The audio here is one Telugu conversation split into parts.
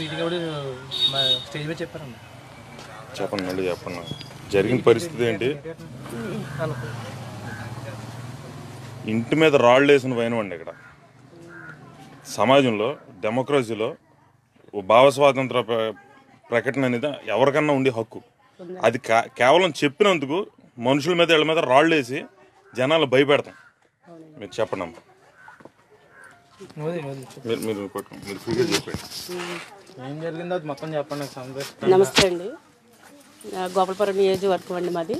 మీటింగ్ కూడా మా స్టేజ్ మీద చెప్పండి మళ్ళీ చెప్పండి. జరిగిన పరిస్థితి ఏంటి ఇంటి మీద రాళ్ళు వేసిన వైనవండి ఇక్కడ. సమాజంలో డెమోక్రసీలో భావ స్వాతంత్ర ప్రకటన అనేది ఎవరికన్నా ఉండే హక్కు. అది కేవలం చెప్పినందుకు మనుషుల మీద ఇళ్ళ మీద రాళ్ళు వేసి జనాలు భయపెడతాం. మీరు చెప్పండి అమ్మా. నువ్వు నువ్వు మీరు మీరు పట్టుకోండి మీరు ఫ్రీగా చెప్పండి. ఏం జరిగిందో అది మొత్తం చెప్పండి నమస్తే అండి. గోపాలపురం నియోజకవర్గం అండి మాది.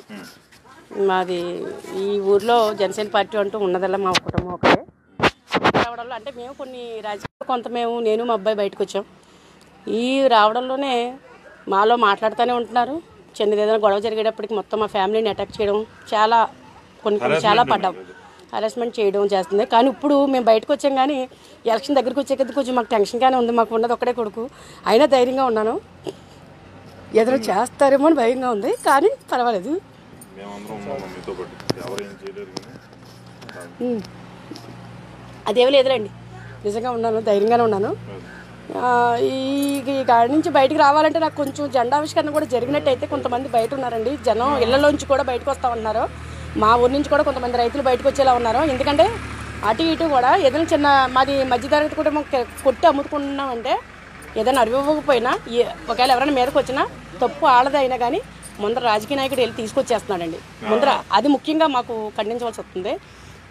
మాది ఈ ఊర్లో జనసేన పార్టీ అంటూ ఉన్నదల్లా మా కుటుంబం ఒకటే. రావడంలో అంటే మేము కొన్ని రాజకీయ కొంత మేము నేను మా అబ్బాయి బయటకు వచ్చాం. ఈ రావడంలోనే మాలో మాట్లాడుతూనే ఉంటున్నారు. చిన్నది ఏదైనా గొడవ జరిగేటప్పటికి మొత్తం మా ఫ్యామిలీని అటాక్ చేయడం చాలా కొన్ని కొన్ని చాలా పడ్డాం. హరాస్మెంట్ చేయడం చేస్తుంది. కానీ ఇప్పుడు మేము బయటకు వచ్చాం కానీ ఎలక్షన్ దగ్గరికి వచ్చే కొద్దీ కొంచెం మాకు టెన్షన్గానే ఉంది. మాకు ఉన్నది ఒక్కడే కొడుకు. అయినా ధైర్యంగా ఉన్నాను. ఏదైనా చేస్తారేమో అని భయంగా ఉంది. కానీ పర్వాలేదు. ఉమ్. అదేమీ లేదులేండి. నిజంగా ఉన్నాను. ధైర్యంగానే ఉన్నాను. ఈ ఈ నుంచి బయటికి రావాలంటే నాకు కొంచెం జెండావిష్కరణ కూడా జరిగినట్టయితే కొంతమంది బయట ఉన్నారండి. జనం ఇళ్ళలోంచి కూడా బయటకు వస్తా ఉన్నారు. మా ఊరి నుంచి కూడా కొంతమంది రైతులు బయటకు వచ్చేలా ఉన్నారు. ఎందుకంటే అటు ఇటు కూడా ఏదైనా చిన్న మాది మధ్యతరగతి కుటుంబం కె- కొట్టి అమ్ముకుంటున్నామంటే ఏదైనా అరివ్వకపోయినా ఏ- ఒకవేళ ఎవరైనా మీదకి వచ్చినా తప్పు ఆడదే అయినా కానీ ముందర రాజకీయ నాయకుడు వెళ్ళి తీసుకొచ్చేస్తున్నాడండి. ముందర అది ముఖ్యంగా మాకు ఖండించవలసి వస్తుంది.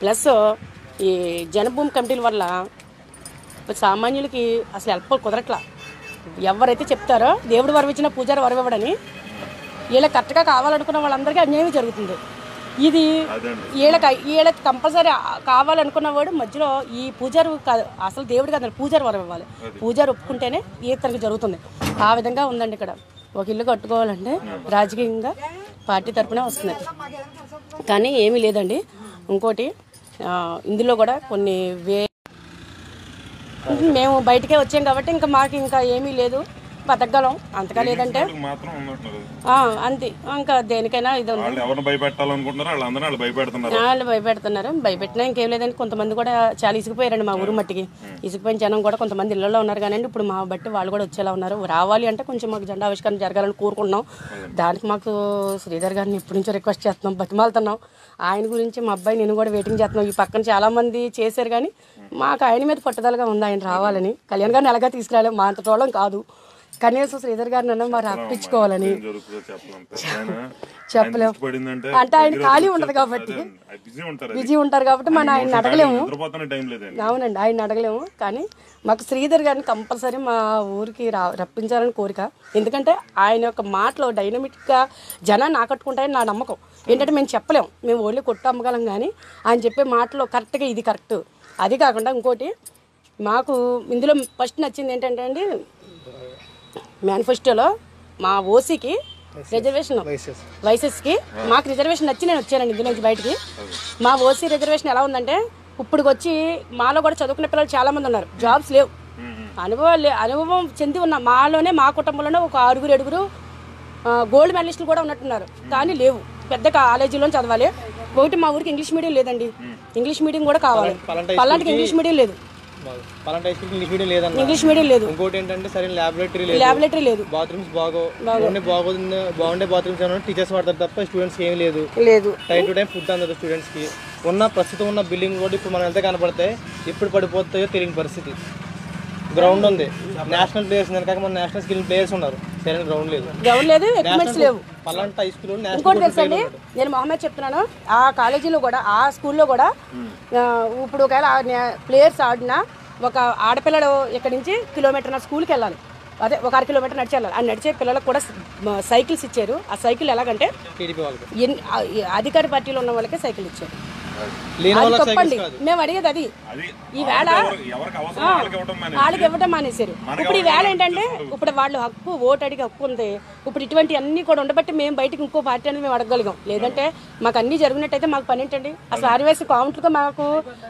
ప్లస్ ఈ జనభూమి కమిటీల వల్ల సామాన్యులకి అసలు హెల్ప్ కుదరట్లా. ఎవరైతే చెప్తారో దేవుడు వరవిచ్చిన పూజారి వరవివ్వడని వీళ్ళకి కరెక్ట్గా కావాలనుకున్న వాళ్ళందరికీ అన్యాయం జరుగుతుంది. ఇది వీళ్ళకి వీళ్ళకి కంపల్సరీ కావాలనుకున్న వాడు మధ్యలో ఈ పూజారు కాదు అసలు దేవుడు కాదు పూజారి వరం ఇవ్వాలి పూజారి ఒప్పుకుంటేనే ఈతనికి జరుగుతుంది. ఆ విధంగా ఉందండి ఇక్కడ. ఒక ఇల్లు కట్టుకోవాలంటే రాజకీయంగా పార్టీ తరపునే వస్తుంది కానీ ఏమీ లేదండి. ఇంకోటి ఇందులో కూడా కొన్ని వే మేము బయటకే వచ్చాం కాబట్టి ఇంకా మాకు ఇంకా ఏమీ లేదు. బతకగలం. అంతగా లేదంటే అంతే. ఇంకా దేనికైనా ఇది ఉంది. వాళ్ళు ఎవరిని భయపెట్టాలనుకుంటున్నారో వాళ్ళందరూ వాళ్ళు భయపెడుతున్నారు. వాళ్ళు భయపెడుతున్నారు. భయపెట్టినా ఇంకేం లేదండి. కొంతమంది కూడా చాలా ఇసుకుపోయారండి మా ఊరు మట్టికి. ఇసుకుపోయిన జనం కూడా కొంతమంది ఇళ్ళలో ఉన్నారు కానీ ఇప్పుడు మా బట్టి వాళ్ళు కూడా వచ్చేలా ఉన్నారు. రావాలి అంటే కొంచెం మాకు జెండా ఆవిష్కరణ జరగాలని కోరుకుంటున్నాం. దానికి మాకు శ్రీధర్ గారిని ఇప్పటి నుంచో రిక్వెస్ట్ చేస్తున్నాం. బతిమాలుతున్నాం. ఆయన గురించి మా అబ్బాయి నేను కూడా వెయిటింగ్ చేస్తున్నాం. ఈ పక్కన చాలా మంది చేశారు కానీ మాకు ఆయన మీద పట్టుదలగా ఉంది. ఆయన రావాలని. కళ్యాణ్ గారిని ఎలాగా తీసుకురాలేం? మా అంత కాదు. కనీసం శ్రీధర్ గారిని అన్న మరి రప్పించుకోవాలని ఏం జరుగుతుందో చెప్పలేం ఆయన- చెప్పలేం. ఆయన దృష్టి పడిందంటే అంటే ఆయన ఖాళీ ఉండదు కాబట్టి. బిజీ ఉంటారు కాబట్టి మనం ఆయన అడగలేము. అవునండి ఆయన అడగలేము. కానీ మాకు శ్రీధర్ గారిని కంపల్సరీ మా ఊరికి రా రప్పించాలని కోరిక. ఎందుకంటే ఆయన యొక్క మాటలో డైనమిక్గా జనాన్ని ఆకట్టుకుంటాయని నా నమ్మకం. ఏంటంటే మేము చెప్పలేం మేము ఓన్లీ కొట్టు అమ్మగలం కానీ ఆయన చెప్పే మాటలో కరెక్ట్గా ఇది కరెక్ట్. అది కాకుండా ఇంకోటి మాకు ఇందులో ఫస్ట్ నచ్చింది ఏంటంటే అండి మేనిఫెస్టోలో మా ఓసీకి రిజర్వేషన్ వైసెస్కి మాకు రిజర్వేషన్ నచ్చి నేను వచ్చానండి ఇందు నుంచి బయటికి. మా ఓసీ రిజర్వేషన్ ఎలా ఉందంటే ఇప్పుడు వచ్చి మాలో కూడా చదువుకునే పిల్లలు చాలా మంది ఉన్నారు. జాబ్స్ లేవు. అనుభవాలు లే- అనుభవం చెంది ఉన్న మాలోనే మా కుటుంబంలోనే ఒక ఆరుగురు ఏడుగురు గోల్డ్ మెడలిస్టులు కూడా ఉన్నట్టున్నారు. కానీ లేవు. పెద్ద కాలేజీలో చదవాలి. ఒకటి మా ఊరికి ఇంగ్లీష్ మీడియం లేదండి. ఇంగ్లీష్ మీడియం కూడా కావాలి. పల్లాంటికి ఇంగ్లీష్ మీడియం లేదు. పలాంటి హై స్కూల్ ఇంగ్లీష్ మీడియం లేదన్న. ఇంగ్లీష్ మీడియం లేదు. ఇంకోటి ఏంటంటే సరైన ల్యాబొరేటరీ లేదు. ల్యాబొరేటరీ లేదు. బాత్రూమ్స్ బాగో బాగుండే బాత్రూమ్స్ ఏమన్నా టీచర్స్ వాడతారు తప్ప స్టూడెంట్స్ ఏం లేదు. లేదు. టైం టు టైం ఫుడ్ అందదు స్టూడెంట్స్కి. ఉన్న ప్రస్తుతం ఉన్న బిల్డింగ్ కూడా ఇప్పుడు మనం ఎంత కనపడతాయి. ఎప్పుడు పడిపోతాయో తెలియని పరిస్థితి. గ్రౌండ్ ఉంది. నేషనల్ ప్లేయర్స్ కాక మన నేషనల్ స్కిల్ ప్లేయర్స్ ఉన్నారు. సరైన గ్రౌండ్ లేదు. గ్రౌండ్ లేదు ఎక్విప్మెంట్స్ లేవు. పలాంటి హై స్కూల్ ఇంకోటి తెలుసండి నేను మొహమ్మద్ చెప్తున్నాను ఆ కాలేజీలో కూడా ఆ స్కూల్లో కూడా ఇప్పుడు ఒకవేళ ప్లేయర్స్ ఆడినా ఒక ఆడపిల్లడు ఇక్కడ నుంచి కిలోమీటర్ నా స్కూల్కి వెళ్ళాలి. అదే ఒక అర కిలోమీటర్ నడిచి వెళ్ళాలి. ఆ నడిచే పిల్లలకు కూడా సైకిల్స్ ఇచ్చారు. ఆ సైకిల్ ఎలాగంటే అధికార పార్టీలో ఉన్న వాళ్ళకే సైకిల్ ఇచ్చారు. తప్పండి. కాదు. మేము అడిగేది అది. ఎవరికి అవసరం వాళ్ళకి ఇవ్వటం మానేశారు. ఇప్పుడు ఈ వేళ ఏంటంటే ఇప్పుడు వాళ్ళు హక్కు ఓటు అడిగే హక్కు ఉంది. ఇప్పుడు ఇటువంటి అన్ని కూడా ఉండబట్టి మేము బయటకు ఇంకో పార్టీ అనేది మేము అడగగలిగాం. లేదంటే మాకు అన్ని జరిగినట్టయితే మాకు పని ఏంటండి? అసలు ఆర్వైస్ కౌంట్లుగా మాకు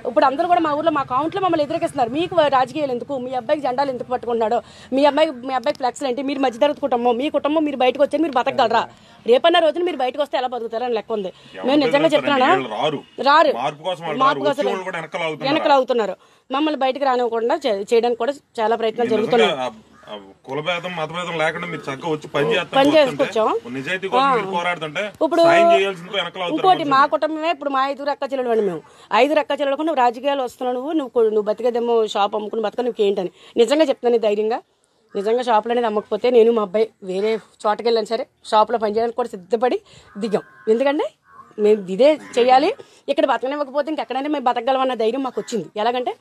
ఇప్పుడు అందరూ కూడా మా ఊర్లో మా కౌంట్లో మమ్మల్ని ఎదురుకిస్తున్నారు. మీకు రాజకీయాలు ఎందుకు? మీ అబ్బాయికి జెండాలు ఎందుకు పట్టుకుంటున్నాడో మీ అబ్బాయి మీ అబ్బాయికి ఫ్లెక్స్లు ఏంటి? మీరు మధ్యతరగతి కుటుంబం మీ కుటుంబం మీరు బయటకు వచ్చి మీరు బతకగలరా? రేపన్న రోజున మీరు బయటకు వస్తే ఎలా బతుకుతారని లెక్క ఉంది. మేము నిజంగా చెప్తున్నానా? రారు మార్పు కోసం వెనకాల అవుతున్నారు. మమ్మల్ని బయటకు రానివ్వకుండా చేయడానికి కూడా చాలా ప్రయత్నాలు జరుగుతున్నాయి. కులభేదం మతభేదం లేకుండా మీరు చక్కగా వచ్చి పని మీరు పోరాడుతుంటే ఇప్పుడు ఇంకోటి మా కుటుంబమే ఇప్పుడు మా ఐదుగురు అక్క చెల్లెలు అండి మేము. ఐదుగురు అక్క చెల్లెలకు నువ్వు రాజకీయాలు వస్తున్నావు నువ్వు నువ్వు నువ్వు బతికేదేమో షాప్ అమ్ముకుని బతక నువ్వు ఏంటని. నిజంగా చెప్తాను ధైర్యంగా. నిజంగా షాపులో అనేది అమ్మకపోతే నేను మా అబ్బాయి వేరే చోటకి వెళ్ళాను సరే షాప్లో పనిచేయడానికి కూడా సిద్ధపడి దిగాం. ఎందుకంటే మేము ఇదే చేయాలి ఇక్కడ బతకనివ్వకపోతే ఇంకెక్కడైనా మేము బతకగలమన్న ధైర్యం మాకు వచ్చింది. ఎలాగంటే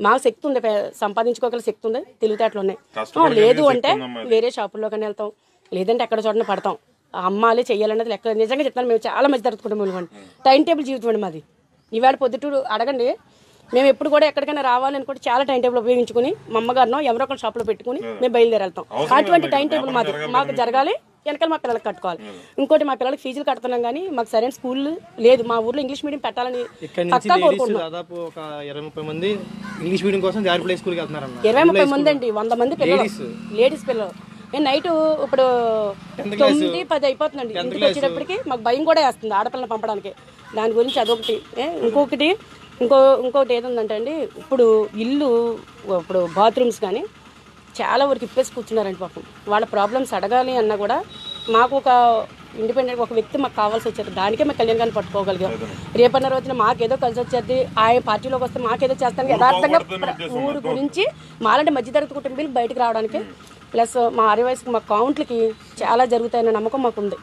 మాకు శక్తి ఉంది. సంపాదించుకోగల శక్తి ఉంది. తెలివితేటలు ఉన్నాయి. లేదు అంటే వేరే షాపుల్లోకనే వెళ్తాం. లేదంటే ఎక్కడ చోటన పడతాం. అమ్మాలి చెయ్యాలన్నది లెక్క. నిజంగా చెప్తాను మేము చాలా మంచి కుటుంబం అండి టైం టేబుల్ జీవితం అండి మాది. ఈవేళ పొద్దుటూరు అడగండి. మేము ఎప్పుడు కూడా ఎక్కడికైనా రావాలని కూడా చాలా టైం టేబుల్ ఉపయోగించుకుని మా అమ్మగారినో ఎవరో ఒకరు షాప్లో పెట్టుకుని మేము బయలుదేరెళ్తాం అటువంటి టైం టేబుల్ మాది. మాకు జరగాలి. వెనకాల మా పిల్లలకి కట్టుకోవాలి. ఇంకోటి మా పిల్లలకి ఫీజులు కడుతున్నాం కానీ మాకు సరైన స్కూల్ లేదు. మా ఊర్లో ఇంగ్లీష్ మీడియం పెట్టాలని పక్కా కోరుకుంటున్నాం. దాదాపు ఒక ఇరవై ముప్పై మంది ఇంగ్లీష్ మీడియం కోసం జారి ప్లే స్కూల్కి వెళ్తున్నారన్న. ఇరవై ముప్పై మంది అండి. వంద మంది పిల్లలు. లేడీస్ పిల్లలు. నేను నైట్ ఇప్పుడు తొమ్మిది పది అయిపోతుందండి. ఇంటికి వచ్చేటప్పటికి మాకు భయం కూడా వేస్తుంది ఆడపిల్లని పంపడానికి. దాని గురించి అదొకటి. ఏ, ఇంకొకటి ఇంకో ఇంకొకటి ఏదుందంటే అండి ఇప్పుడు ఇల్లు ఇప్పుడు బాత్రూమ్స్ కానీ చాలా వరకు ఇప్పేసి కూర్చున్నారండి పాపం. వాళ్ళ ప్రాబ్లమ్స్ అడగాలి అన్నా కూడా మాకు ఒక ఇండిపెండెంట్ ఒక వ్యక్తి మాకు కావాల్సి వచ్చేది దానికే మేము కళ్యాణ్ గారిని పట్టుకోగలిగాం. రేపన్న రోజున మాకేదో కలిసి వచ్చేది ఆయన పార్టీలోకి వస్తే మాకేదో చేస్తాను యథార్థంగా ఊరు గురించి మాలాంటి మధ్యతరగతి కుటుంబీలు బయటకు రావడానికి ప్లస్ మా ఆర్యవయసుకు మా కౌంట్లకి చాలా జరుగుతాయన్న నమ్మకం మాకు ఉంది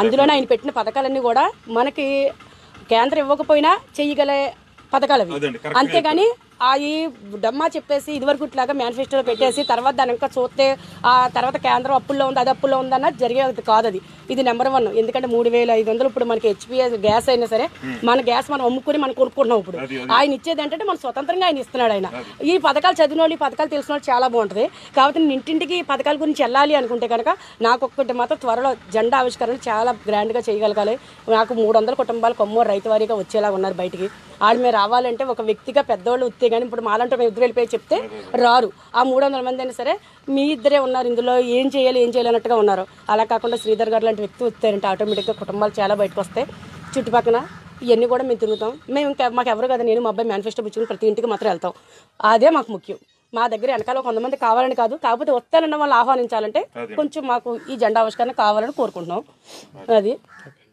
అందులోనే ఆయన పెట్టిన పథకాలన్నీ కూడా మనకి కేంద్రం ఇవ్వకపోయినా చెయ్యగల పథకాలు అవి అంతేగాని ఈ డమ్మా చెప్పేసి ఇదివరకు ఇట్లాగా మేనిఫెస్టోలో పెట్టేసి తర్వాత దాని ఇంకా చూస్తే ఆ తర్వాత కేంద్రం అప్పుల్లో ఉంది అది అప్పుల్లో ఉంది అన్న జరిగేది కాదు అది ఇది నెంబర్ వన్ ఎందుకంటే మూడు వేల ఐదు వందలు ఇప్పుడు మనకి హెచ్పిఎస్ గ్యాస్ అయినా సరే మన గ్యాస్ మనం అమ్ముకుని మనం కొనుక్కుంటున్నాం ఇప్పుడు. ఆయన ఇచ్చేది ఏంటంటే మన స్వతంత్రంగా ఆయన ఇస్తున్నాడు ఆయన. ఈ పథకాలు చదివిన వాళ్ళు ఈ పథకాలు తెలిసిన వాళ్ళు చాలా బాగుంటుంది. కాబట్టి నేను ఇంటింటికి ఈ పథకాల గురించి వెళ్ళాలి అనుకుంటే కనుక నాకు ఒక్కటి మాత్రం త్వరలో జెండా ఆవిష్కరణ చాలా గ్రాండ్గా చేయగలగాలి. నాకు మూడు వందల కుటుంబాలు కొమ్మో రైతు వారీగా వచ్చేలా ఉన్నారు బయటికి. ఆడ మీరు రావాలంటే ఒక వ్యక్తిగా పెద్దవాళ్ళు కానీ ఇప్పుడు మాలంటే మేము ఇద్దరు వెళ్ళిపోయి చెప్తే రారు. ఆ మూడు వందల మంది అయినా సరే మీ ఇద్దరే ఉన్నారు ఇందులో ఏం చేయాలి ఏం చేయాలి అన్నట్టుగా ఉన్నారు. అలా కాకుండా శ్రీధర్ గారు లాంటి వ్యక్తి వచ్చారంటే ఆటోమేటిక్గా కుటుంబాలు చాలా బయటకు వస్తాయి. చుట్టుపక్కల ఇవన్నీ కూడా మేము తిరుగుతాం. మేము ఇంకా మాకు ఎవరు కదా నేను మా అబ్బాయి మేనిఫెస్టో పుచ్చుకుని ప్రతి ఇంటికి మాత్రం వెళ్తాం. అదే మాకు ముఖ్యం. మా దగ్గర వెనకాల కొంతమంది కావాలని కాదు కాకపోతే వస్తానన్న వాళ్ళు ఆహ్వానించాలంటే కొంచెం మాకు ఈ జెండా ఆవిష్కరణ కావాలని కోరుకుంటున్నాం. అది.